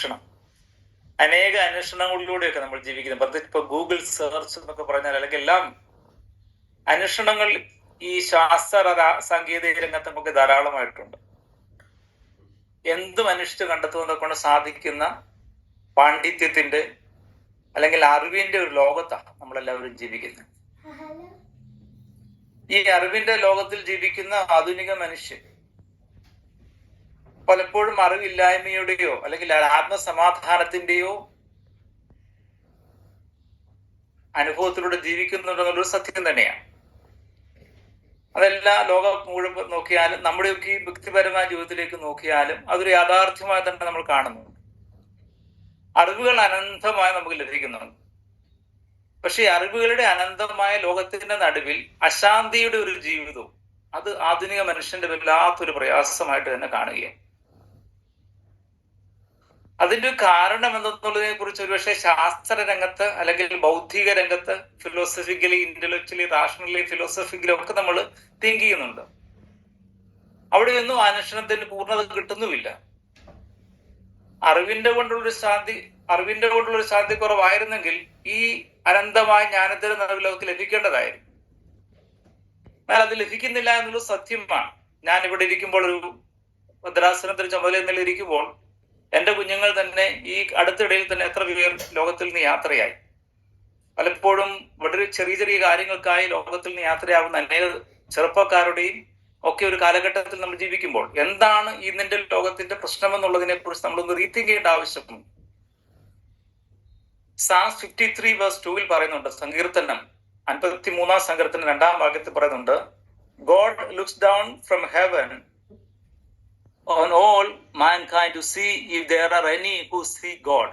അന്വേഷണം അനേക അന്വേഷണങ്ങളിലൂടെയൊക്കെ നമ്മൾ ജീവിക്കുന്നത് പ്രത്യേകിച്ച് ഇപ്പൊ ഗൂഗിൾ സെർച്ച് എന്നൊക്കെ പറഞ്ഞാൽ അല്ലെങ്കിൽ എല്ലാം അന്വേഷണങ്ങൾ ഈ ശാസ്ത്ര സാങ്കേതിക രംഗത്ത് നമുക്ക് ധാരാളമായിട്ടുണ്ട്. എന്തും അന്വേഷിച്ച് കണ്ടെത്തുന്നതൊക്കെ കൊണ്ട് സാധിക്കുന്ന പാണ്ഡിത്യത്തിന്റെ അല്ലെങ്കിൽ അറിവിന്റെ ഒരു ലോകത്താണ് നമ്മളെല്ലാവരും ജീവിക്കുന്നത്. ഈ അറിവിന്റെ ലോകത്തിൽ ജീവിക്കുന്ന ആധുനിക മനുഷ്യൻ പലപ്പോഴും അറിവില്ലായ്മയുടെയോ അല്ലെങ്കിൽ ആത്മസമാധാനത്തിന്റെയോ അനുഭവത്തിലൂടെ ജീവിക്കുന്നുണ്ടെന്നുള്ളൊരു സത്യം തന്നെയാണ്. അതെല്ലാ ലോകം മുഴുവൻ നോക്കിയാലും നമ്മുടെയൊക്കെ ഈ വ്യക്തിപരമായ ജീവിതത്തിലേക്ക് നോക്കിയാലും അതൊരു യാഥാർത്ഥ്യമായി തന്നെ നമ്മൾ കാണുന്നു അറിവുകൾ അനന്തമായി നമുക്ക് ലഭിക്കുന്നുണ്ട്. പക്ഷെ അറിവുകളുടെ അനന്തമായ ലോകത്തിന്റെ നടുവിൽ അശാന്തിയുടെ ഒരു ജീവിതവും അത് ആധുനിക മനുഷ്യന്റെ വല്ലാത്തൊരു പ്രയാസമായിട്ട് തന്നെ കാണുകയാണ്. അതിന്റെ ഒരു കാരണം എന്തെന്നുള്ളതിനെ കുറിച്ച് ഒരുപക്ഷെ ശാസ്ത്ര രംഗത്ത് അല്ലെങ്കിൽ ബൗദ്ധിക രംഗത്ത് ഫിലോസഫിക്കലി ഇന്റലക്ച്വലി റാഷണലി ഫിലോസഫിക്കലി ഒക്കെ നമ്മൾ തിങ്ക് ചെയ്യുന്നുണ്ട്. അവിടെ അവിടെയൊന്നും അന്വേഷണത്തിന് പൂർണത കിട്ടുന്നുമില്ല. അറിവിന്റെ കൊണ്ടുള്ളൊരു ശാന്തി അറിവിന്റെ കൊണ്ടുള്ളൊരു ശാന്തി കുറവായിരുന്നെങ്കിൽ ഈ അനന്തമായ ജ്ഞാനത്തിന് നിലവിൽ അവർക്ക് ലഭിക്കേണ്ടതായിരുന്നു. എന്നാൽ അത് ലഭിക്കുന്നില്ല എന്നുള്ളത് സത്യമാണ്. ഞാൻ ഇവിടെ ഇരിക്കുമ്പോൾ ഒരു ഭദ്രാസനത്തിൽ ചുമതല ഇരിക്കുമ്പോൾ എന്റെ കുഞ്ഞുങ്ങൾ തന്നെ ഈ അടുത്തിടയിൽ തന്നെ എത്ര പേർ ലോകത്തിൽ നിന്ന് യാത്രയായി? പലപ്പോഴും വളരെ ചെറിയ ചെറിയ കാര്യങ്ങൾക്കായി ലോകത്തിൽ നിന്ന് യാത്രയാവുന്ന അനേക ചെറുപ്പക്കാരുടെയും ഒക്കെ ഒരു കാലഘട്ടത്തിൽ നമ്മൾ ജീവിക്കുമ്പോൾ എന്താണ് ഇന്നിന്റെ ലോകത്തിന്റെ പ്രശ്നം എന്നുള്ളതിനെ കുറിച്ച് നമ്മളൊന്ന് റീതിങ്ക് ചെയ്യേണ്ട ആവശ്യമുണ്ട് സാസ് ഫിഫ്റ്റി ത്രീ വേഴ്സ് ടൂവിൽ പറയുന്നുണ്ട് സങ്കീർത്തനം അൻപത്തി മൂന്നാം സങ്കീർത്തനം രണ്ടാം ഭാഗത്ത് പറയുന്നുണ്ട് God looks down from heaven on all mankind to see if there are any who seek God.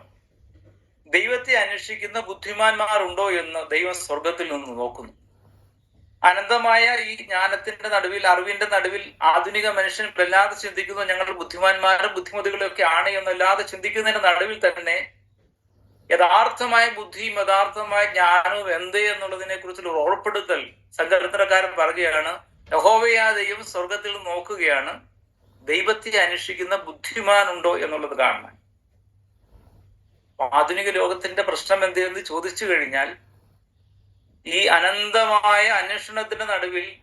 ദൈവത്തെ അന്വേഷിക്കുന്ന ബുദ്ധിമാന്മാർ ഉണ്ടോ എന്ന് ദൈവം സ്വർഗത്തിൽ നിന്ന് നോക്കുന്നു അനന്തമായ ഈ ജ്ഞാനത്തിന്റെ നടുവിൽ അറിവിന്റെ നടുവിൽ ആധുനിക മനുഷ്യൻ വല്ലാതെ ചിന്തിക്കുന്നു ഞങ്ങൾ ബുദ്ധിമാന്മാരും ബുദ്ധിമതികളും ഒക്കെ ആണ് എന്നല്ലാതെ ചിന്തിക്കുന്നതിന്റെ നടുവിൽ തന്നെ യഥാർത്ഥമായ ബുദ്ധിയും യഥാർത്ഥമായ ജ്ഞാനവും എന്ത് എന്നുള്ളതിനെ കുറിച്ചുള്ള ഒരു ഉറപ്പെടുത്തൽ സങ്കീർത്തനക്കാരൻ പറയുകയാണ് യഹോവയാ ദൈവം സ്വർഗത്തിൽ നോക്കുകയാണ് ദൈവത്തെ അന്വേഷിക്കുന്ന ബുദ്ധിമാനുണ്ടോ എന്നുള്ളത് കാണണം. ആധുനിക ലോകത്തിന്റെ പ്രശ്നം എന്തെന്ന് ചോദിച്ചു കഴിഞ്ഞാൽ ഈ അനന്തമായ അന്വേഷണത്തിന്റെ നടുവിൽ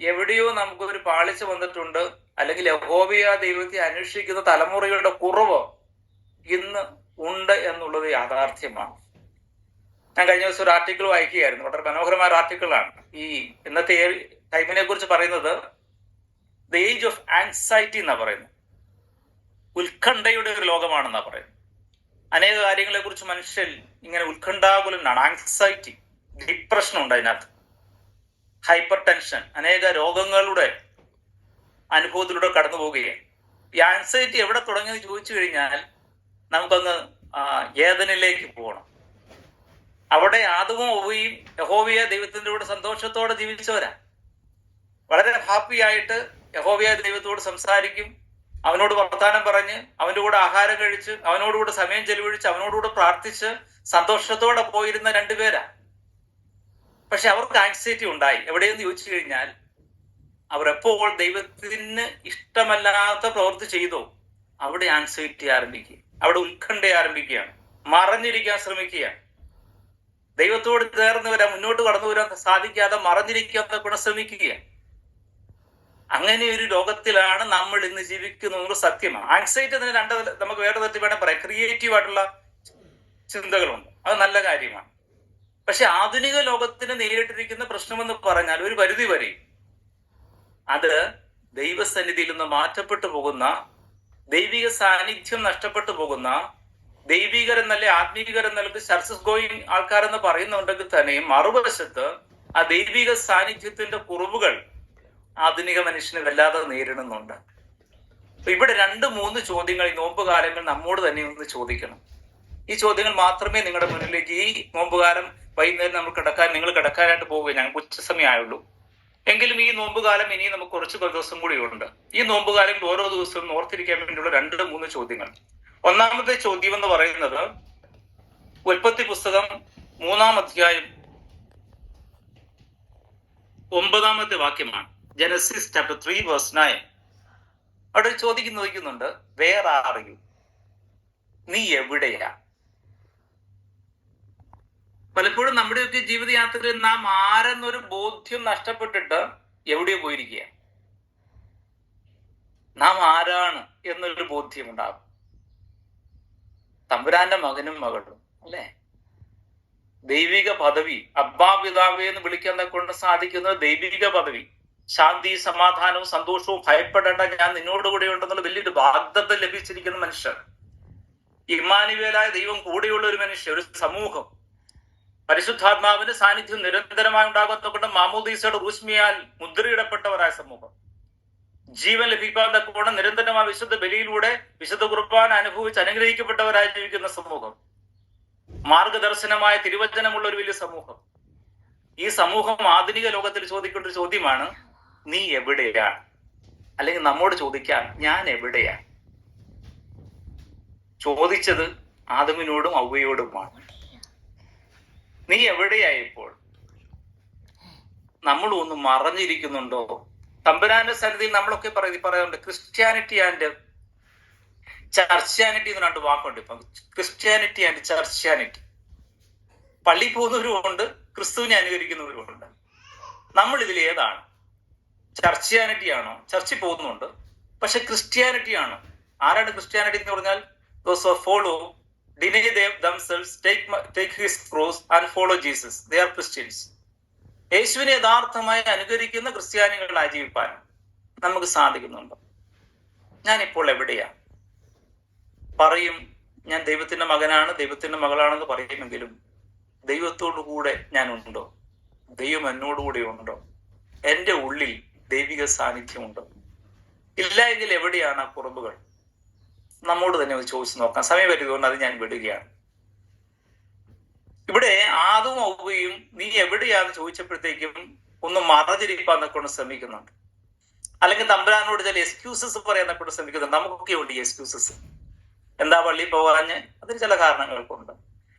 എവിടെയോ നമുക്കൊരു പാളിച്ച വന്നിട്ടുണ്ട് അല്ലെങ്കിൽ യഹോബിയ ദൈവത്തെ അന്വേഷിക്കുന്ന തലമുറയുടെ കുറവ് ഇന്ന് ഉണ്ട് എന്നുള്ളത് യാഥാർത്ഥ്യമാണ്. ഞാൻ കഴിഞ്ഞ ദിവസം ഒരു ആർട്ടിക്കിൾ വായിക്കുകയായിരുന്നു. വളരെ മനോഹരമായ ഒരു ആർട്ടിക്കിളാണ്. ഈ ഇന്നത്തെ ടൈമിനെ കുറിച്ച് പറയുന്നത് ദ ഏജ് ഓഫ് ആൻസൈറ്റി എന്നാ പറയുന്നത്. ഉത്കണ്ഠയുടെ ഒരു ലോകമാണെന്നാ പറയുന്നത്. അനേക കാര്യങ്ങളെ കുറിച്ച് മനുഷ്യൻ ഇങ്ങനെ ഉത്കണ്ഠാകുലനാണ്. ആൻസൈറ്റി ഡിപ്രഷൻ ഉണ്ട് അതിനകത്ത്. ഹൈപ്പർ ടെൻഷൻ അനേക രോഗങ്ങളുടെ അനുഭവത്തിലൂടെ കടന്നു പോവുകയാണ്. ഈ ആൻസൈറ്റി എവിടെ തുടങ്ങിയെന്ന് ചോദിച്ചു കഴിഞ്ഞാൽ നമുക്കങ്ങ് ഏതനിലേക്ക് പോകണം. അവിടെ ആദവും ഒവയും യഹോവിയ ദൈവത്തിന്റെ കൂടെ സന്തോഷത്തോടെ ജീവിച്ചവരാ. വളരെ ഹാപ്പി ആയിട്ട് യഹോവയ ദൈവത്തോട് സംസാരിക്കും അവനോട് വർത്താനം പറഞ്ഞ് അവന്റെ കൂടെ ആഹാരം കഴിച്ച് അവനോടുകൂടെ സമയം ചെലവഴിച്ച് അവനോടുകൂടെ പ്രാർത്ഥിച്ച് സന്തോഷത്തോടെ പോയിരുന്ന രണ്ടുപേരാ പക്ഷെ അവർക്ക് ആൻസൈറ്റി ഉണ്ടായി. എവിടെയെന്ന് ചോദിച്ചു കഴിഞ്ഞാൽ അവർ എപ്പോൾ ദൈവത്തിന് ഇഷ്ടമല്ലാത്ത പ്രവൃത്തി ചെയ്തോ അവിടെ ആൻസൈറ്റി ആരംഭിക്കുക അവിടെ ഉത്കണ്ഠ ആരംഭിക്കുകയാണ്. മറഞ്ഞിരിക്കാൻ ശ്രമിക്കുകയാണ്. ദൈവത്തോട് ചേർന്ന് വരാൻ മുന്നോട്ട് കടന്നു വരാൻ സാധിക്കാതെ മറഞ്ഞിരിക്കാൻ ശ്രമിക്കുകയാണ്. അങ്ങനെ ഒരു ലോകത്തിലാണ് നമ്മൾ ഇന്ന് ജീവിക്കുന്നത് സത്യമാണ്. ആൻസൈറ്റി തന്നെ രണ്ട് നമുക്ക് വേറെ തരത്തിൽ വേണം പറയാം. ക്രിയേറ്റീവ് ആയിട്ടുള്ള ചിന്തകളുണ്ട്. അത് നല്ല കാര്യമാണ്. പക്ഷെ ആധുനിക ലോകത്തിന് നേരിട്ടിരിക്കുന്ന പ്രശ്നമെന്ന് പറഞ്ഞാൽ ഒരു പരിധി വരെ അത് ദൈവസന്നിധിയിൽ നിന്ന് മാറ്റപ്പെട്ടു പോകുന്ന ദൈവിക സാന്നിധ്യം നഷ്ടപ്പെട്ടു പോകുന്ന ദൈവികരെന്നല്ലേ ആത്മീകരെന്നല്ല ചർച്ചസ് ഗോയിങ് ആൾക്കാരെന്ന് പറയുന്നുണ്ടെങ്കിൽ തന്നെയും മറുവശത്ത് ആ ദൈവിക സാന്നിധ്യത്തിന്റെ കുറവുകൾ ആധുനിക മനുഷ്യന് വല്ലാതെ നേരിടുന്നുണ്ട്. അപ്പൊ ഇവിടെ രണ്ട് മൂന്ന് ചോദ്യങ്ങൾ ഈ നോമ്പ് കാലങ്ങൾ നമ്മോട് തന്നെ ഒന്ന് ചോദിക്കണം. ഈ ചോദ്യങ്ങൾ മാത്രമേ നിങ്ങളുടെ മുന്നിലേക്ക് ഈ നോമ്പുകാലം വൈകുന്നേരം നമ്മൾ കിടക്കാൻ നിങ്ങൾ കിടക്കാനായിട്ട് പോവുക ഞങ്ങൾക്ക് ഉച്ചസമയമായുള്ളൂ എങ്കിലും ഈ നോമ്പുകാലം ഇനി നമുക്ക് കുറച്ച് ദിവസം കൂടിയുണ്ട് ഈ നോമ്പുകാലം ഓരോ ദിവസവും ഓർത്തിരിക്കാൻ വേണ്ടിയുള്ള രണ്ട് മൂന്ന് ചോദ്യങ്ങൾ. ഒന്നാമത്തെ ചോദ്യം എന്ന് പറയുന്നത് ഉൽപ്പത്തി പുസ്തകം മൂന്നാം അധ്യായം ഒമ്പതാമത്തെ വാക്യമാണ്. Genesis chapter three verse nine അവിടെ ഒരു ചോദിക്കുന്നു ചോദിക്കുന്നുണ്ട് വേർ ആർ യു നീ എവിടെയാ? പലപ്പോഴും നമ്മുടെയൊക്കെ ജീവിതയാത്രയിൽ നാം ആരെന്നൊരു ബോധ്യം നഷ്ടപ്പെട്ടിട്ട് എവിടെയോ പോയിരിക്കുക നാം ആരാണ് എന്നൊരു ബോധ്യം ഉണ്ടാകും തമ്പുരാന്റെ മകനും മകളും അല്ലേ? ദൈവിക പദവി അബ്ബാ പിതാവ് എന്ന് വിളിക്കാൻ കൊണ്ട് സാധിക്കുന്നത് ദൈവിക പദവി. ശാന്തി സമാധാനവും സന്തോഷവും ഭയപ്പെടേണ്ട ഞാൻ നിന്നോട് കൂടെ ഉണ്ടെന്നുള്ള വലിയൊരു ബാധ്യത ലഭിച്ചിരിക്കുന്ന മനുഷ്യർ ഇമ്മാനുവേലായ ദൈവം കൂടെയുള്ള ഒരു മനുഷ്യ ഒരു സമൂഹം. പരിശുദ്ധാത്മാവിന്റെ സാന്നിധ്യം നിരന്തരമായി ഉണ്ടാകുന്നതുകൊണ്ട് മാമോദീസയുടെ ഊഷ്മിയാൽ മുദ്രയിടപ്പെട്ടവരായ സമൂഹം. ജീവൻ ലഭിക്കാൻ തക്കവണ്ണം നിരന്തരമായ വിശുദ്ധ ബലിയിലൂടെ വിശുദ്ധ കുർബാന അനുഭവിച്ച് അനുഗ്രഹിക്കപ്പെട്ടവരായി ജീവിക്കുന്ന സമൂഹം. മാർഗദർശനമായ തിരുവചനമുള്ള ഒരു വലിയ സമൂഹം. ഈ സമൂഹം ആധുനിക ലോകത്തിൽ ചോദിക്കേണ്ട ഒരു ചോദ്യമാണ് നീ എവിടെയാണ് അല്ലെങ്കിൽ നമ്മോട് ചോദിക്കാം ഞാൻ എവിടെയാണ് ചോദിച്ചത് ആദമിനോടും ഔവയോടുമാണ് നീ എവിടെയായി ഇപ്പോൾ? നമ്മൾ ഒന്ന് മറഞ്ഞിരിക്കുന്നുണ്ടോ? തമ്പുരാന്റെ സന്നിധിയിൽ നമ്മളൊക്കെ പറയുന്നത് പറയാറുണ്ട് ക്രിസ്ത്യാനിറ്റി ആൻഡ് ചർച്ച്യാനിറ്റി എന്ന് രണ്ട് വാക്കുണ്ട് ഇപ്പം. ക്രിസ്ത്യാനിറ്റി ആൻഡ് ചർച്ച്യാനിറ്റി പള്ളി പോകുന്നവരുമുണ്ട് ക്രിസ്തുവിനെ അനുകരിക്കുന്നവരുമുണ്ട് നമ്മൾ ഇതിൽ ഏതാണ്? ചർച്ച്യാനിറ്റി ആണോ ചർച്ചിൽ പോകുന്നുണ്ട്. പക്ഷെ ക്രിസ്ത്യാനിറ്റി ആണോ ആരാണ് ക്രിസ്ത്യാനിറ്റി എന്ന് പറഞ്ഞാൽ? Those follow deny themselves take take his cross and follow Jesus they are Christians യേശുവിനെ യഥാർത്ഥമായി അനുകരിക്കുന്ന ക്രിസ്ത്യാനികളായി ജീവിപ്പാൻ നമുക്ക് സാധിക്കുന്നുണ്ട്. ഞാൻ ഇപ്പോൾ എവിടെയാ? പറയും ഞാൻ ദൈവത്തിന്റെ മകനാണ് ദൈവത്തിന്റെ മകളാണെന്ന് പറയുമെങ്കിലും ദൈവത്തോടു കൂടെ ഞാൻ ഉണ്ടോ ദൈവം എന്നോടുകൂടെ ഉണ്ടോ? എന്റെ ഉള്ളിൽ ദൈവിക സാന്നിധ്യമുണ്ട്. ഇല്ല എങ്കിൽ എവിടെയാണ് ആ കുറവുകൾ നമ്മോട് തന്നെ ഒന്ന് ചോദിച്ചു നോക്കാം. സമയപരിധി കൊണ്ട് അത് ഞാൻ വിടുകയാണ്. ഇവിടെ ആദവും ഔവയും നീ എവിടെയാന്ന് ചോദിച്ചപ്പോഴത്തേക്കും ഒന്ന് മറഞ്ഞിരിക്കാൻ കൊണ്ട് ശ്രമിക്കുന്നുണ്ട്. അല്ലെങ്കിൽ തമ്പുരാനോട് ചില എക്സ്ക്യൂസസ് പറയാൻ കൊണ്ട് ശ്രമിക്കുന്നുണ്ട്. നമുക്കൊക്കെ ഉണ്ട് ഈ എക്സ്ക്യൂസസ് എന്താ പള്ളി പോകാഞ്ഞ്? അതിന് ചില കാരണങ്ങൾക്കുണ്ട്.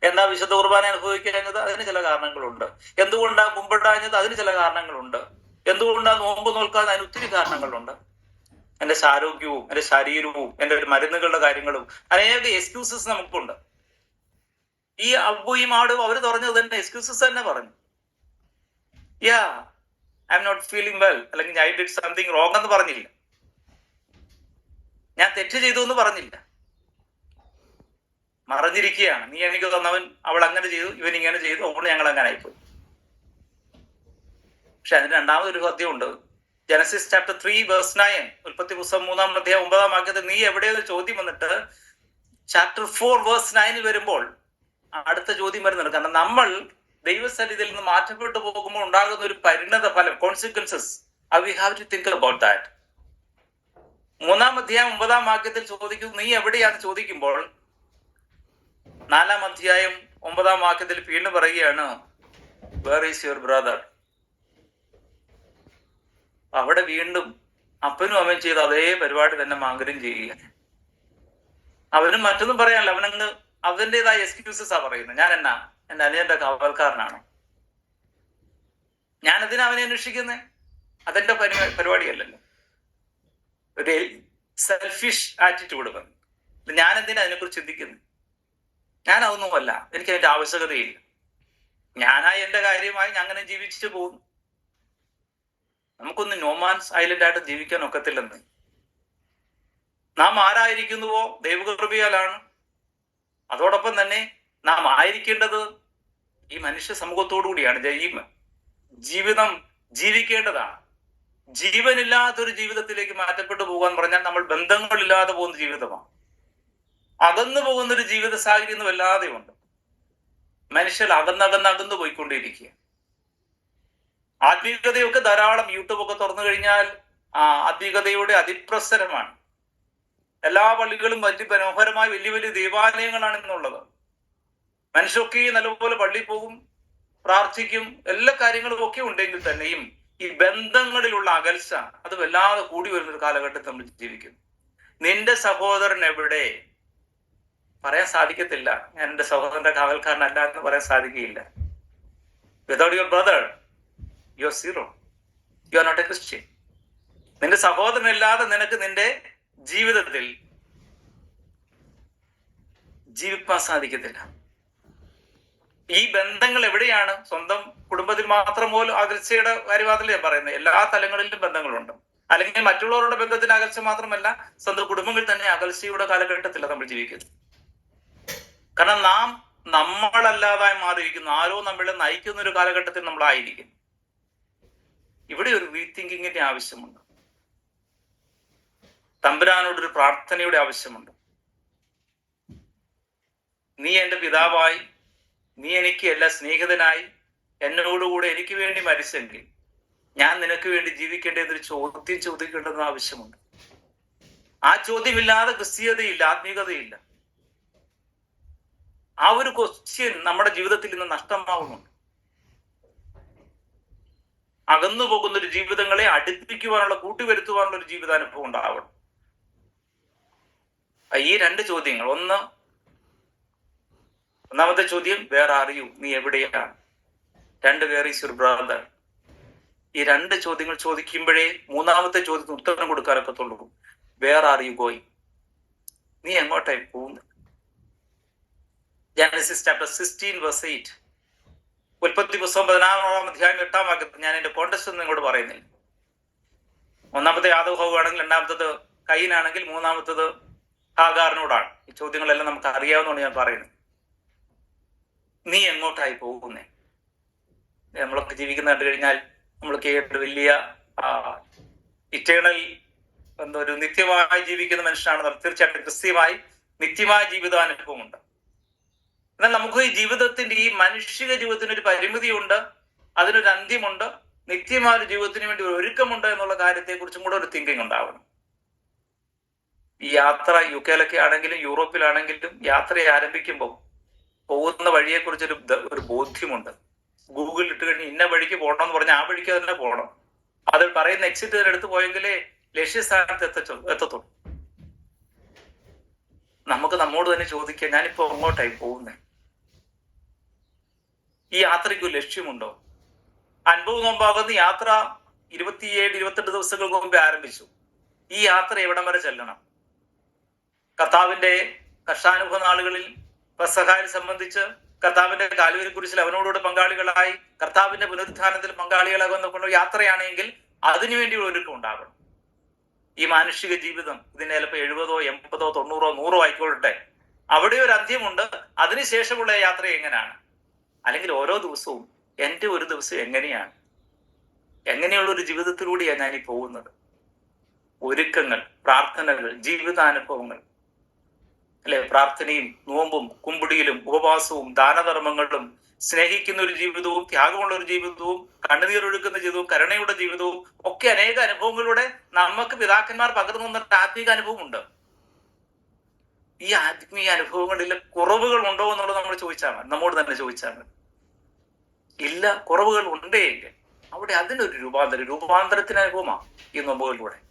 എന്താ വിശുദ്ധ കുർബാന അനുഭവിക്കാഞ്ഞത്? അതിന് ചില കാരണങ്ങളുണ്ട്. എന്തുകൊണ്ടാ കുമ്പിടാഞ്ഞത് അതിന് ചില കാരണങ്ങളുണ്ട്. എന്തുകൊണ്ടാ നോമ്പ് നോൽക്കാതെ അതിന് ഒത്തിരി കാരണങ്ങളുണ്ട്? എന്റെ ആരോഗ്യവും എന്റെ ശരീരവും എന്റെ മരുന്നുകളുടെ കാര്യങ്ങളും അനേക എക്സ്ക്യൂസസ് നമുക്കുണ്ട്. ഈ അബ്ബുയും ആടും അവർ പറഞ്ഞത് തന്നെ എക്സ്ക്യൂസസ് തന്നെ പറഞ്ഞു. Yeah I am not feeling well അല്ലെങ്കിൽ ഐ ഡിഡ് സംതിങ് റോങ് എന്ന് പറഞ്ഞില്ല. ഞാൻ തെറ്റ് ചെയ്തു എന്ന് പറഞ്ഞില്ല. മറഞ്ഞിരിക്കുകയാണ്. നീ എനിക്ക് തന്നവൻ അവൾ അങ്ങനെ ചെയ്തു ഇവൻ ഇങ്ങനെ ചെയ്തു അവൾ ഞങ്ങൾ അങ്ങനെ ആയിപ്പോയി. പക്ഷെ അതിന് രണ്ടാമതൊരു സത്യമുണ്ട് Genesis chapter three verse nine ഉൽപ്പത്തി പുസ്തകം മൂന്നാം അധ്യായം ഒമ്പതാം വാക്യത്തിൽ നീ എവിടെയെന്ന് ചോദ്യം വന്നിട്ട് ചാപ്റ്റർ ഫോർ വേഴ്സ് നയനിൽ വരുമ്പോൾ അടുത്ത ചോദ്യം വരുന്നുണ്ട്. കാരണം നമ്മൾ ദൈവസന്നിധിയിൽ നിന്ന് മാറ്റപ്പെട്ടു പോകുമ്പോൾ ഉണ്ടാകുന്ന ഒരു പരിണത ഫലം consequences I we have to think about that മൂന്നാം അധ്യായം ഒമ്പതാം വാക്യത്തിൽ ചോദിക്കും നീ എവിടെയാണ് ചോദിക്കുമ്പോൾ നാലാം അധ്യായം ഒമ്പതാം വാക്യത്തിൽ വീണ്ടും പറയുകയാണ് വേർ ഈസ് യുവർ ബ്രദർ അവിടെ വീണ്ടും അപ്പനും അമ്മയും ചെയ്ത അതേ പരിപാടി തന്നെ മാങ്കരും ചെയ്യുക. അവനും മറ്റൊന്നും പറയാനല്ല. അവനങ്ങ് അവന്റേതായ എക്സ്ക്യൂസസ് ആ പറയുന്നത്. ഞാൻ എന്നാ? എന്റെ അനിയന്റെ കാവൽക്കാരനാണ്? ഞാൻ എന്തിനാ അവനെ അന്വേഷിക്കുന്നത് അതെന്റെ പരി- പരിപാടിയല്ലല്ലോ. ഒരു സെൽഫിഷ് ആറ്റിറ്റ്യൂഡ് പറഞ്ഞു ഞാൻ എന്തിനാ അതിനെക്കുറിച്ച് ചിന്തിക്കുന്നത് ഞാൻ അതൊന്നുമല്ല. എനിക്ക് അതിന്റെ ആവശ്യകതയില്ല. ഞാനായി എന്റെ കാര്യമായി ഞാൻ അങ്ങനെ ജീവിച്ചു പോകുന്നു. നമുക്കൊന്ന് നോമാൻസ് ഐലൻഡ് ആയിട്ട് ജീവിക്കാൻ ഒക്കത്തില്ലെന്ന്. നാം ആരായിരിക്കുന്നുവോ ദൈവകൃപയാലാണ്. അതോടൊപ്പം തന്നെ നാം ആയിരിക്കേണ്ടത് ഈ മനുഷ്യ സമൂഹത്തോടു കൂടിയാണ്. ഈ ജീവിതം ജീവിക്കേണ്ടതാണ്. ജീവനില്ലാത്തൊരു ജീവിതത്തിലേക്ക് മാറ്റപ്പെട്ടു പോകാൻ പറഞ്ഞാൽ നമ്മൾ ബന്ധങ്ങളില്ലാതെ പോകുന്ന ജീവിതമാണ്. അകന്നു പോകുന്ന ഒരു ജീവിത സാഹചര്യം ഇന്ന് വല്ലാതെ ഉണ്ട് മനുഷ്യർ അകന്നകന്ന് അകന്നു പോയിക്കൊണ്ടിരിക്കുക ആത്മീയതയൊക്കെ ധാരാളം യൂട്യൂബ് ഒക്കെ തുറന്നു കഴിഞ്ഞാൽ ആത്മീയതയുടെ അതിപ്രസരമാണ്. എല്ലാ പള്ളികളും വലിയ മനോഹരമായ വലിയ വലിയ ദേവാലയങ്ങളാണ് എന്നുള്ളത്. മനുഷ്യൊക്കെ നല്ലപോലെ പള്ളി പോകും പ്രാർത്ഥിക്കും എല്ലാ കാര്യങ്ങളും ഒക്കെ ഉണ്ടെങ്കിൽ തന്നെയും ഈ ബന്ധങ്ങളിലുള്ള അകൽച്ച അത് വല്ലാതെ കൂടി വരുന്ന ഒരു കാലഘട്ടത്തിൽ നമ്മൾ ജീവിക്കുന്നു. നിന്റെ സഹോദരൻ എവിടെ? പറയാൻ സാധിക്കത്തില്ല. ഞാൻ എന്റെ സഹോദരന്റെ കാവൽക്കാരനല്ല എന്ന് പറയാൻ സാധിക്കുകയില്ല. Without your brother you are zero you are not a Christian നിന്റെ സഹോദരനില്ലാതെ നിനക്ക് നിന്റെ ജീവിതത്തിൽ ജീവിക്കാൻ സാധിക്കത്തില്ല. ഈ ബന്ധങ്ങൾ എവിടെയാണ്? സ്വന്തം കുടുംബത്തിൽ മാത്രം പോലും അകൽച്ചയുടെ കാര്യവാദത്തിൽ ഞാൻ പറയുന്നത്. എല്ലാ തലങ്ങളിലും ബന്ധങ്ങളുണ്ട്. അല്ലെങ്കിൽ മറ്റുള്ളവരുടെ ബന്ധത്തിന് അകൽച്ച മാത്രമല്ല സ്വന്തം കുടുംബങ്ങളിൽ തന്നെ അകൽച്ചയുടെ കാലഘട്ടത്തിലാണ് നമ്മൾ ജീവിക്കുന്നത്. കാരണം നാം നമ്മളല്ലാതായി മാറിയിരിക്കുന്നു. ആരോ നമ്മളെ നയിക്കുന്ന ഒരു കാലഘട്ടത്തിൽ നമ്മളായിരിക്കും ഇവിടെ ഒരു റീതിങ്കിങ്ങിന്റെ ആവശ്യമുണ്ട്. തമ്പുരാനോടൊരു പ്രാർത്ഥനയുടെ ആവശ്യമുണ്ട്. നീ എന്റെ പിതാവായി നീ എനിക്ക് എല്ലാ സ്നേഹിതനായി എന്നോടുകൂടെ എനിക്ക് വേണ്ടി മരിച്ചെങ്കിൽ ഞാൻ നിനക്ക് വേണ്ടി ജീവിക്കേണ്ട ഒരു ചോദ്യം ചോദിക്കേണ്ടത് ആവശ്യമുണ്ട്. ആ ചോദ്യമില്ലാതെ ക്രിസ്തീയതയില്ല ആത്മീയതയില്ല ആ ഒരു ക്വസ്റ്റ്യൻ നമ്മുടെ ജീവിതത്തിൽ ഇന്ന് നഷ്ടമാവുന്നുണ്ട്. അകന്നു പോകുന്ന ഒരു ജീവിതങ്ങളെ അടുപ്പിക്കുവാനുള്ള കൂട്ടിവരുത്തുവാനുള്ള ഒരു ജീവിതാനുഭവം ഉണ്ടാവണം. ഈ രണ്ട് ചോദ്യങ്ങൾ. ഒന്ന് ഒന്നാമത്തെ ചോദ്യം വേറെ അറിയൂ നീ എവിടെയാണ്? രണ്ട് വേർ ഈസ് യുവർ ഈ രണ്ട് ചോദ്യങ്ങൾ ചോദിക്കുമ്പോഴേ മൂന്നാമത്തെ ചോദ്യത്തിന് ഉത്തരം കൊടുക്കാനൊക്കത്തുള്ളൂ വേറെ ആർ യു ഗോയിങ് നീ എങ്ങോട്ടായി പോകുന്നു? Genesis chapter sixteen verse eight ഉൽപ്പത്തി പുസ്തകം പതിനാറാം അധ്യായം എട്ടാം വാക്യത്തിൽ ഞാൻ എന്റെ കോണ്ടസ്റ്റ് ഒന്നും ഇങ്ങോട്ട് പറയുന്നില്ല. ഒന്നാമത്തെ യാദവ് ആണെങ്കിൽ രണ്ടാമത്തത് കൈനാണെങ്കിൽ മൂന്നാമത്തത് ഹാഗാറിനോടാണ്. ഈ ചോദ്യങ്ങളെല്ലാം നമുക്ക് അറിയാവുന്നതാണ് ഞാൻ പറയുന്നത്. നീ എങ്ങോട്ടായി പോകുന്നേ? നമ്മളൊക്കെ ജീവിക്കുന്ന കണ്ടു കഴിഞ്ഞാൽ നമ്മൾ കേട്ട് വലിയ ഇറ്റേണൽ എന്തോ ഒരു നിത്യമായി ജീവിക്കുന്ന മനുഷ്യനാണ് തീർച്ചയായിട്ടും ക്രിസ്ത്യമായി നിത്യമായ ജീവിതാനുഭവമുണ്ട് എന്നാൽ നമുക്ക് ഈ ജീവിതത്തിന്റെ ഈ മനുഷ്യ ജീവിതത്തിന് ഒരു പരിമിതിയുണ്ട് അതിനൊരു അന്ത്യമുണ്ട് നിത്യമായ ഒരു ജീവിതത്തിന് വേണ്ടി ഒരു ഒരുക്കമുണ്ട് എന്നുള്ള കാര്യത്തെക്കുറിച്ചും കൂടെ ഒരു തിങ്കിങ് ഉണ്ടാവണം. ഈ യാത്ര യു കെയിലൊക്കെ ആണെങ്കിലും യൂറോപ്പിലാണെങ്കിലും യാത്ര ആരംഭിക്കുമ്പോൾ പോകുന്ന വഴിയെക്കുറിച്ചൊരു ഒരു ബോധ്യമുണ്ട്. ഗൂഗിൾ ഇട്ട് കഴിഞ്ഞ് ഇന്ന വഴിക്ക് പോകണം എന്ന് പറഞ്ഞാൽ ആ വഴിക്ക് തന്നെ പോകണം. അത് പറയുന്ന എക്സിറ്റ് എടുത്ത് പോയെങ്കിലേ ലക്ഷ്യസ്ഥാനത്ത് എത്തച്ചോ എത്തത്തുള്ളൂ. നമുക്ക് നമ്മോട് തന്നെ ചോദിക്കാം ഞാനിപ്പോ അങ്ങോട്ടായി പോകുന്നേ? ഈ യാത്രയ്ക്ക് ഒരു ലക്ഷ്യമുണ്ടോ? അൻപത് നോമ്പാകുന്ന യാത്ര ഇരുപത്തിയേഴ് ഇരുപത്തെട്ട് ദിവസങ്ങൾക്ക് മുമ്പേ ആരംഭിച്ചു. ഈ യാത്ര എവിടം വരെ ചെല്ലണം? കർത്താവിന്റെ കർഷാനുഭവ നാളുകളിൽ പെസഹായിൽ സംബന്ധിച്ച് കർത്താവിന്റെ കാലുവിനെ കുറിച്ച് അവനോടുകൂടെ പങ്കാളികളായി കർത്താവിന്റെ പുനരുത്ഥാനത്തിൽ പങ്കാളികളാകുന്ന യാത്രയാണെങ്കിൽ അതിനുവേണ്ടി ഒരുക്കം ഉണ്ടാകണം. ഈ മാനുഷിക ജീവിതം ഇതിന് ചിലപ്പോൾ എഴുപതോ എൺപതോ തൊണ്ണൂറോ നൂറോ ആയിക്കോട്ടെ അവിടെ ഒരു അന്ത്യമുണ്ട്. അതിനുശേഷമുള്ള യാത്ര എങ്ങനെയാണ്? അല്ലെങ്കിൽ ഓരോ ദിവസവും എന്റെ ഒരു ദിവസം എങ്ങനെയാണ്? എങ്ങനെയുള്ള ഒരു ജീവിതത്തിലൂടെയാണ് ഞാൻ ഈ പോകുന്നത്? ഒരുക്കങ്ങൾ പ്രാർത്ഥനകൾ ജീവിതാനുഭവങ്ങൾ അല്ലെ? പ്രാർത്ഥനയും നോമ്പും കുമ്പുടിയിലും ഉപവാസവും ദാനധർമ്മങ്ങളും സ്നേഹിക്കുന്ന ഒരു ജീവിതവും ത്യാഗമുള്ള ഒരു ജീവിതവും കണ്ണുനീരൊഴുക്കുന്ന ജീവിതവും കരുണയുടെ ജീവിതവും ഒക്കെ അനേക അനുഭവങ്ങളിലൂടെ നമുക്ക് പിതാക്കന്മാർ പകർന്നു തന്ന ആത്മീക അനുഭവമുണ്ട് ഈ ആത്മീയ അനുഭവങ്ങളിൽ കുറവുകൾ ഉണ്ടോ എന്നുള്ളത് നമ്മൾ ചോദിച്ചാൽ മതി. നമ്മോട് തന്നെ ചോദിച്ചാൽ മതി. ഇല്ല കുറവുകൾ ഉണ്ടെങ്കിൽ അവിടെ അതിനൊരു രൂപാന്തരം രൂപാന്തരത്തിന് അനുഭവമാ ഈ നോമ്പുകളിലൂടെ.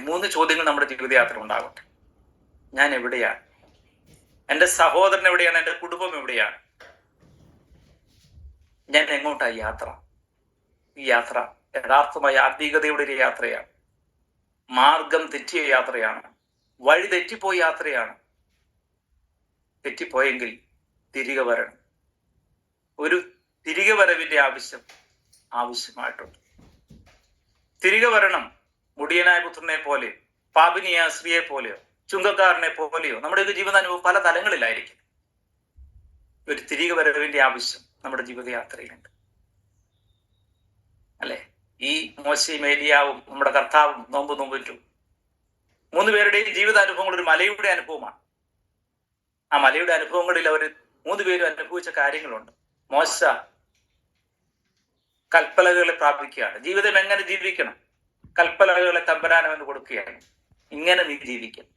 മൂന്ന് ചോദ്യങ്ങൾ നമ്മുടെ ജീവിതയാത്ര ഉണ്ടാകട്ടെ. ഞാൻ എവിടെയാണ്? എന്റെ സഹോദരൻ എവിടെയാണ്? എന്റെ കുടുംബം എവിടെയാണ്? ഞാൻ എങ്ങോട്ടാണ് യാത്ര? ഈ യാത്ര യഥാർത്ഥമായ ആത്മീകതയുടെ ഒരു യാത്രയാണ്. മാർഗം തെറ്റിയ യാത്രയാണ്. വഴി തെറ്റിപ്പോയ യാത്രയാണ്. തെറ്റിപ്പോയെങ്കിൽ തിരികെ വരണം. ഒരു തിരികെ വരവിന്റെ ആവശ്യം ആവശ്യമായിട്ടുണ്ട്. തിരികെ വരണം മുടിയനായ പുത്രനെ പോലെ പാപിനിയ സ്ത്രീയെ പോലെയോ ചുങ്കക്കാരനെ പോലെയോ നമ്മുടെ ജീവിതാനുഭവം പല തലങ്ങളിലായിരിക്കും. ഒരു തിരികെ വരവിന്റെ ആവശ്യം നമ്മുടെ ജീവിതയാത്രയിലുണ്ട്. അല്ലെ? ഈ മോശയും ഏലിയാവും നമ്മുടെ കർത്താവും നോമ്പ് നോമ്പിറ്റും മൂന്ന് പേരുടെയും ജീവിതാനുഭവങ്ങൾ ഒരു മലയുടെ അനുഭവമാണ്. ആ മലയുടെ അനുഭവങ്ങളിൽ അവർ മൂന്ന് പേരും അനുഭവിച്ച കാര്യങ്ങളുണ്ട്. മോശ കൽപ്പലകളെ പ്രാപിക്കുകയാണ്. ജീവിതം എങ്ങനെ ജീവിക്കണം? കൽപ്പലകളെ തമ്പരാനമെന്ന് കൊടുക്കുകയാണ്. ഇങ്ങനെ നീ ജീവിക്കണം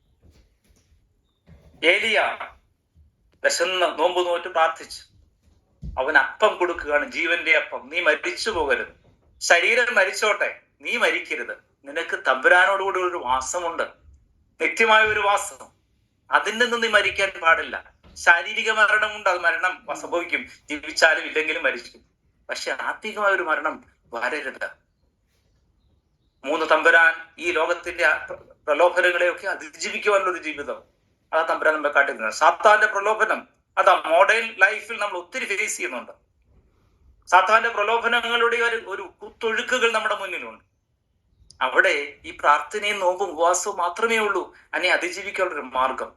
ഏലിയ വിശന്ന് നോമ്പ് നോറ്റ് പ്രാർത്ഥിച്ചു അവൻ അപ്പം കൊടുക്കുകയാണ്. ജീവന്റെ അപ്പം. നീ മരിച്ചു പോകരുത്. ശരീരം മരിച്ചോട്ടെ. നീ മരിക്കരുത്. നിനക്ക് തമ്പുരാനോടുകൂടി ഒരു വാസമുണ്ട്. നിത്യമായ ഒരു വാസം. അതിൽ നിന്ന് നീ മരിക്കാൻ പാടില്ല. ശാരീരിക മരണമുണ്ട് അത് മരണം സംഭവിക്കും. ജീവിച്ചാലും ഇല്ലെങ്കിലും മരിക്കും. പക്ഷെ ആത്മീകമായ ഒരു മരണം വരരുത്. മൂന്ന് തമ്പുരാൻ ഈ ലോകത്തിന്റെ പ്രലോഭനങ്ങളെയൊക്കെ അതിജീവിക്കുവാനുള്ള ഒരു ജീവിതം. അതാ തമ്പുരാൻ നമ്മളെ കാട്ടിരുന്നത് സാത്താന്റെ പ്രലോഭനം. അതാ മോഡേൺ ലൈഫിൽ നമ്മൾ ഒത്തിരി ഫേസ് ചെയ്യുന്നുണ്ട്. സാത്താന്റെ പ്രലോഭനങ്ങളുടെ ഒരു ഒരു കുത്തൊഴുക്കുകൾ നമ്മുടെ മുന്നിലുണ്ട്. അവിടെ ഈ പ്രാർത്ഥനയും നോമ്പും ഉപവാസവും മാത്രമേ ഉള്ളൂ. അതിനെ അതിജീവിക്കാനുള്ള ഒരു മാർഗം.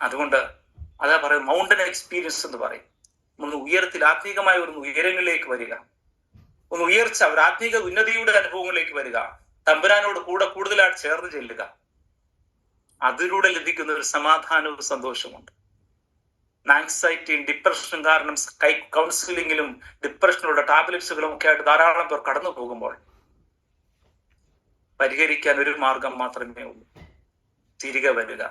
അതുകൊണ്ട് അതാ പറയുന്നത് മൗണ്ടൻ എക്സ്പീരിയൻസ് എന്ന് പറയും. ഒന്ന് ഉയരത്തിൽ ആത്മീകമായ ഒരു ഉയരങ്ങളിലേക്ക് വരിക. ഒന്ന് ഉയർച്ച ഒരു ആത്മീക ഉന്നതിയുടെ അനുഭവങ്ങളിലേക്ക് വരിക. തമ്പുരാനോട് കൂടെ കൂടുതലായിട്ട് ചേർന്ന് ചെല്ലുക. അതിലൂടെ ലഭിക്കുന്ന ഒരു സമാധാനവും സന്തോഷമുണ്ട് ആങ്സൈറ്റിയും ഡിപ്രഷനും കാരണം കൗൺസിലിങ്ങിലും ഡിപ്രഷനുള്ള ടാബ്ലറ്റ്സുകളും ഒക്കെ ആയിട്ട് ധാരാളം പേർ കടന്നു പോകുമ്പോൾ പരിഹരിക്കാൻ ഒരു മാർഗം മാത്രമേ ഉള്ളൂ. തിരികെ വരിക.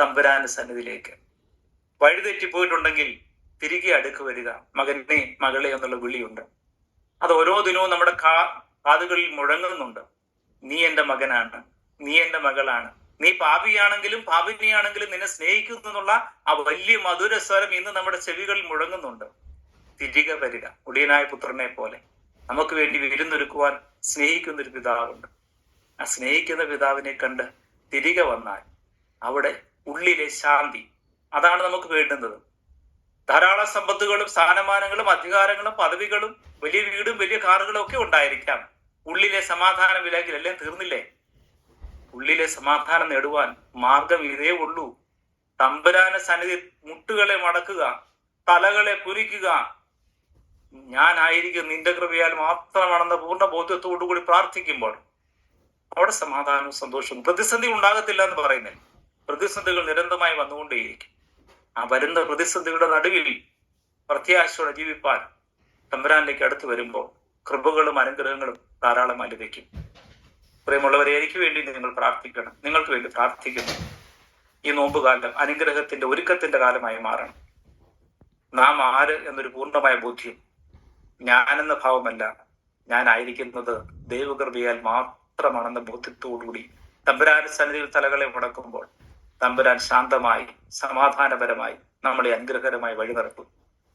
തമ്പുരാന്റെ സന്നിധിയിലേക്ക് വഴിതെറ്റിപ്പോയിട്ടുണ്ടെങ്കിൽ തിരികെ അടുക്ക് വരിക. മകനെ മകളെ എന്നുള്ള വിളിയുണ്ട്. അത് ഓരോ ദിനവും നമ്മുടെ കാ കാതുകളിൽ മുഴങ്ങുന്നുണ്ട്. നീ എന്റെ മകനാണ്. നീ എന്റെ മകളാണ്. നീ പാപിയാണെങ്കിലും പാപിനിയാണെങ്കിലും നിന്നെ സ്നേഹിക്കുന്നു എന്നുള്ള ആ വലിയ മധുര സ്വരം ഇന്ന് നമ്മുടെ ചെവികളിൽ മുഴങ്ങുന്നുണ്ട്. തിരികെ വരിക. ഒടിയനായ പുത്രനെ പോലെ. നമുക്ക് വേണ്ടി വിരുന്നൊരുക്കുവാൻ സ്നേഹിക്കുന്ന ഒരു പിതാവുണ്ട്. ആ സ്നേഹിക്കുന്ന പിതാവിനെ കണ്ട് തിരികെ വന്നാൽ അവിടെ ഉള്ളിലെ ശാന്തി. അതാണ് നമുക്ക് വേണ്ടുന്നത്. ധാരാളം സമ്പത്തുകളും സ്ഥാനമാനങ്ങളും അധികാരങ്ങളും പദവികളും വലിയ വീടും വലിയ കാറുകളും ഒക്കെ ഉണ്ടായിരിക്കാം. ഉള്ളിലെ സമാധാനം ഇല്ലെങ്കിൽ എല്ലാം തീർന്നില്ലേ? ഉള്ളിലെ സമാധാനം നേടുവാൻ മാർഗം ഇതേ ഉള്ളൂ. തമ്പുരാന സന്നിധി മുട്ടുകളെ മടക്കുക തലകളെ കുരിക്കുക ഞാനായിരിക്കും നിന്റെ കൃപയാൽ മാത്രമാണെന്ന പൂർണ ബോധ്യത്തോടു കൂടി പ്രാർത്ഥിക്കുമ്പോൾ അവിടെ സമാധാനവും സന്തോഷവും പ്രതിസന്ധി ഉണ്ടാകത്തില്ല എന്ന് പറയുന്നില്ല പ്രതിസന്ധികൾ നിരന്തരമായി വന്നുകൊണ്ടേയിരിക്കും. ആ വരുന്ന പ്രതിസന്ധികളുടെ നടുവിൽ പ്രത്യാശയോടെ ജീവിപ്പാൻ തമ്പുരാനിലേക്ക് അടുത്ത് വരുമ്പോൾ കൃപകളും അനുഗ്രഹങ്ങളും ധാരാളം അനുഭവിക്കും പ്രിയമുള്ളവരെ എനിക്ക് വേണ്ടി നിങ്ങൾ പ്രാർത്ഥിക്കണം. നിങ്ങൾക്ക് വേണ്ടി പ്രാർത്ഥിക്കുന്നു. ഈ നോമ്പുകാലം അനുഗ്രഹത്തിന്റെ ഒരുക്കത്തിന്റെ കാലമായി മാറണം. നാം ആര് എന്നൊരു പൂർണമായ ബോധ്യം ഞാനെന്ന ഭാവമല്ല. ഞാനായിരിക്കുന്നത് ദൈവകൃപയാൽ മാത്രമാണെന്ന ബോധ്യത്തോടുകൂടി തമ്പുരാൻ സന്നിധിയിൽ തലകളെ മുടക്കുമ്പോൾ തമ്പുരാൻ ശാന്തമായി സമാധാനപരമായി നമ്മളെ അനുഗ്രഹകരമായി വഴി നടക്കും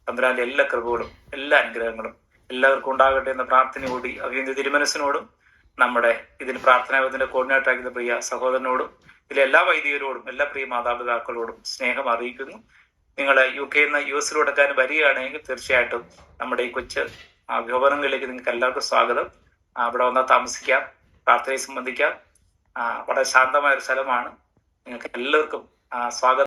തമ്പുരാന്റെ എല്ലാ കൃപകളും എല്ലാ അനുഗ്രഹങ്ങളും എല്ലാവർക്കും ഉണ്ടാകട്ടെ എന്ന പ്രാർത്ഥനയോടി അഭിയന്തി തിരുമനസിനോടും നമ്മുടെ ഇതിന് പ്രാർത്ഥനാ കോർഡിനേറ്റർ ആക്കിയ പ്രിയ സഹോദരനോടും ഇതിലെ എല്ലാ വൈദികരോടും എല്ലാ പ്രിയ മാതാപിതാക്കളോടും സ്നേഹം അറിയിക്കുന്നു. നിങ്ങൾ യു കെ നിന്ന് യു എസിലോടക്കാനും വരികയാണെങ്കിൽ തീർച്ചയായിട്ടും നമ്മുടെ ഈ കൊച്ച് വിഭവനങ്ങളിലേക്ക് നിങ്ങൾക്ക് എല്ലാവർക്കും സ്വാഗതം. അവിടെ വന്നാൽ താമസിക്കാം പ്രാർത്ഥനയെ സംബന്ധിക്കാം. വളരെ ശാന്തമായ ഒരു സ്ഥലമാണ്. നിങ്ങൾക്ക് എല്ലാവർക്കും സ്വാഗതം.